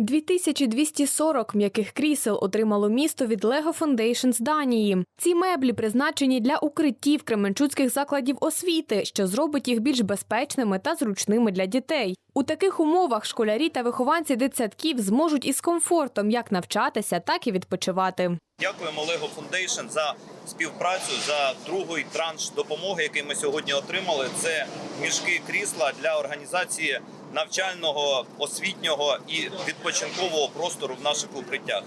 2240 м'яких крісел отримало місто від Lego Foundation з Данії. Ці меблі призначені для укриттів кременчуцьких закладів освіти, що зробить їх більш безпечними та зручними для дітей. У таких умовах школярі та вихованці дитсадків зможуть із комфортом як навчатися, так і відпочивати. Дякуємо Lego Foundation за співпрацю за другий транш допомоги, який ми сьогодні отримали. Це мішки крісла для організації навчального, освітнього і відпочинкового простору в наших укриттях.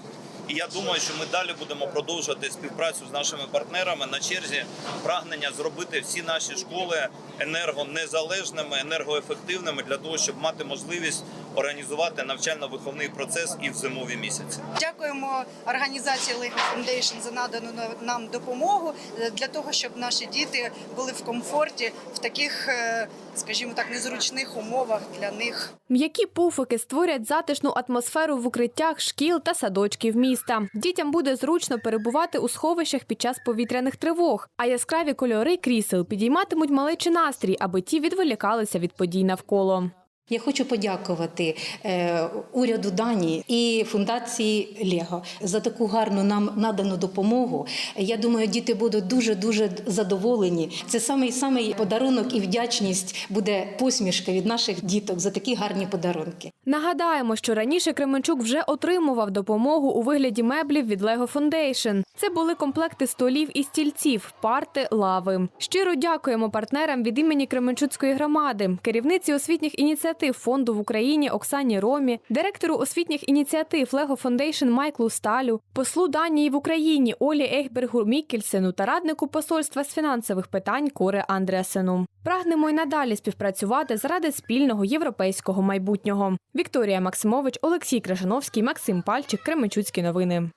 І я думаю, що ми далі будемо продовжувати співпрацю з нашими партнерами на черзі прагнення зробити всі наші школи енергонезалежними, енергоефективними для того, щоб мати можливість організувати навчально-виховний процес і в зимові місяці. Дякуємо організації Lego Foundation за надану на- нам допомогу е, для того, щоб наші діти були в комфорті в таких, е, скажімо так, незручних умовах для них. М'які пуфики створять затишну атмосферу в укриттях шкіл та садочків міста. Дітям буде зручно перебувати у сховищах під час повітряних тривог, а яскраві кольори крісел підійматимуть малечий настрій, аби ті відволікалися від подій навколо. Я хочу подякувати е, уряду Данії і фундації Лего за таку гарну нам надану допомогу. Я думаю, діти будуть дуже дуже задоволені. Це самий самий подарунок і вдячність буде посмішка від наших діток за такі гарні подарунки. Нагадаємо, що раніше Кременчук вже отримував допомогу у вигляді меблів від Lego Foundation. Це були комплекти столів і стільців, парти, лави. Щиро дякуємо партнерам від імені Кременчуцької громади, керівниці освітніх ініціатив фонду в Україні Оксані Ромі, директору освітніх ініціатив Lego Foundation Майклу Сталю, послу Данії в Україні Олі Ейхбергу Мікельсену та раднику посольства з фінансових питань Коре Андреасену. Прагнемо й надалі співпрацювати заради спільного європейського майбутнього. Вікторія Максимович, Олексій Крашановський, Максим Пальчик, Кременчуцькі новини.